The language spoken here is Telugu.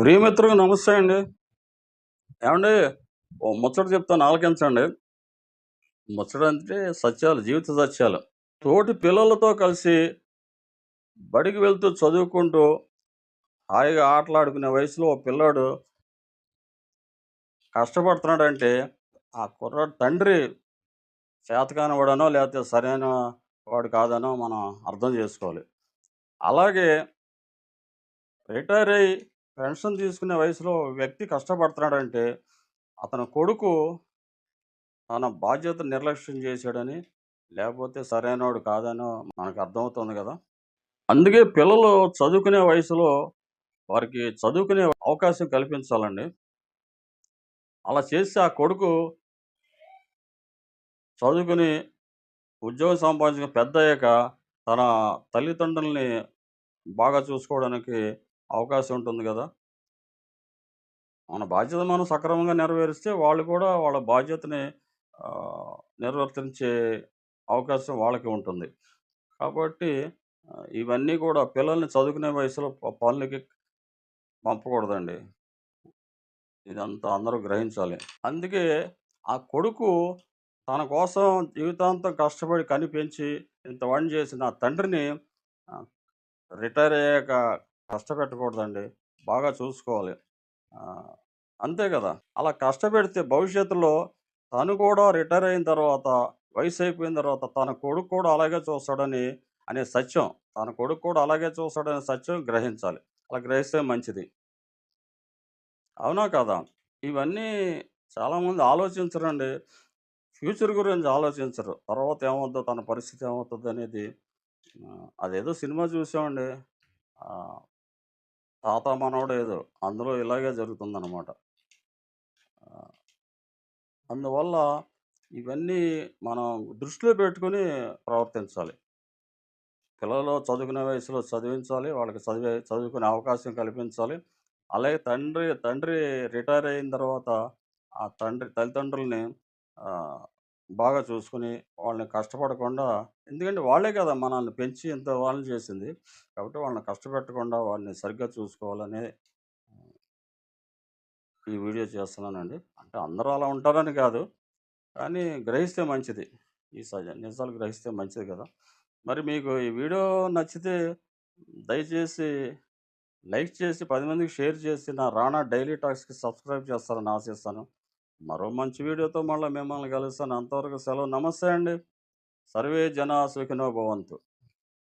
ప్రియమిత్రులకు నమస్తే అండి. ఏమండి? ఓ ముచ్చట చెప్తాను ఆలకించండి ముచ్చట అంటే సత్యాలు జీవిత సత్యాలు. తోటి పిల్లలతో కలిసి బడికి వెళ్తూ చదువుకుంటూ హాయిగా ఆటలాడుకునే వయసులో ఓ పిల్లాడు కష్టపడుతున్నాడంటే ఆ కుర్రాడు తండ్రి చేతకాని వాడనో లేకపోతే సరైన వాడు కాదనో మనం అర్థం చేసుకోవాలి. అలాగే రిటైర్ అయ్యి పెన్షన్ తీసుకునే వయసులో వ్యక్తి కష్టపడుతున్నాడంటే అతని కొడుకు తన బాధ్యత నిర్లక్ష్యం చేశాడని లేకపోతే సరైనవాడు కాదనో మనకు అర్థమవుతుంది కదా. అందుకే పిల్లలు చదువుకునే వయసులో వారికి చదువుకునే అవకాశం కల్పించాలండి. అలా చేస్తే ఆ కొడుకు చదువుకుని ఉద్యోగం సంపాదించిన పెద్ద అయ్యాక తన తల్లిదండ్రుల్ని బాగా చూసుకోవడానికి అవకాశం ఉంటుంది కదా! మన బాధ్యత మనం సక్రమంగా నెరవేరిస్తే వాళ్ళు కూడా వాళ్ళ బాధ్యతని నిర్వర్తించే అవకాశం వాళ్ళకి ఉంటుంది. కాబట్టి ఇవన్నీ కూడా పిల్లల్ని చదువుకునే వయసులో పనులకి పంపకూడదండి. ఇదంతా అందరూ గ్రహించాలి. అందుకే ఆ కొడుకు తన కోసం జీవితాంతం కష్టపడి కనిపించి ఇంత వన్ చేసిన ఆ తండ్రిని రిటైర్ అయ్యాక కష్టపెట్టకూడదండి. బాగా చూసుకోవాలి. అంతే కదా! అలా కష్టపెడితే భవిష్యత్తులో తను కూడా రిటైర్ అయిన తర్వాత వయసు అయిపోయిన తర్వాత తన కొడుకు కూడా అలాగే చూస్తాడని అనే సత్యం తన కొడుకు కూడా అలాగే చూస్తాడనే సత్యం గ్రహించాలి. అలా గ్రహిస్తే మంచిది. అవునా కదా! ఇవన్నీ చాలామంది ఆలోచించరండి. ఫ్యూచర్ గురించి ఆలోచించరు. తర్వాత ఏమవుతుందో తన పరిస్థితి ఏమవుతుంది అనేది అదేదో సినిమా చూసామండి. తాత మనవడు ఏదో అందులో ఇలాగే జరుగుతుందన్నమాట. అందువల్ల ఇవన్నీ మనం దృష్టిలో పెట్టుకొని ప్రవర్తించాలి. పిల్లలు చదువుకునే వయసులో చదివించాలి వాళ్ళకి చదివే చదువుకునే అవకాశం కల్పించాలి. అలాగే తండ్రి తండ్రి రిటైర్ అయిన తర్వాత ఆ తండ్రి తల్లిదండ్రుల్ని బాగా చూసుకుని వాళ్ళని కష్టపడకుండా ఎందుకంటే వాళ్ళే కదా మనల్ని పెంచి ఇంత వాళ్ళని చేసింది. కాబట్టి వాళ్ళని కష్టపెట్టకుండా వాళ్ళని సరిగ్గా చూసుకోవాలని ఈ వీడియో చేస్తున్నానండి. అంటే అందరూ అలా ఉంటారని కాదు. కానీ గ్రహిస్తే మంచిది. ఈ సజ నిజాలు గ్రహిస్తే మంచిది కదా. మరి మీకు ఈ వీడియో నచ్చితే దయచేసి లైక్ చేసి పది మందికి షేర్ చేసి నా రాణా డైలీ టాక్స్కి సబ్స్క్రైబ్ చేస్తారని ఆశిస్తాను. మరో మంచి వీడియోతో మళ్ళీ మిమ్మల్ని కలుస్తాను. అంతవరకు సెలవు. నమస్తే అండి. సర్వే జనా సుఖినో భవంతు.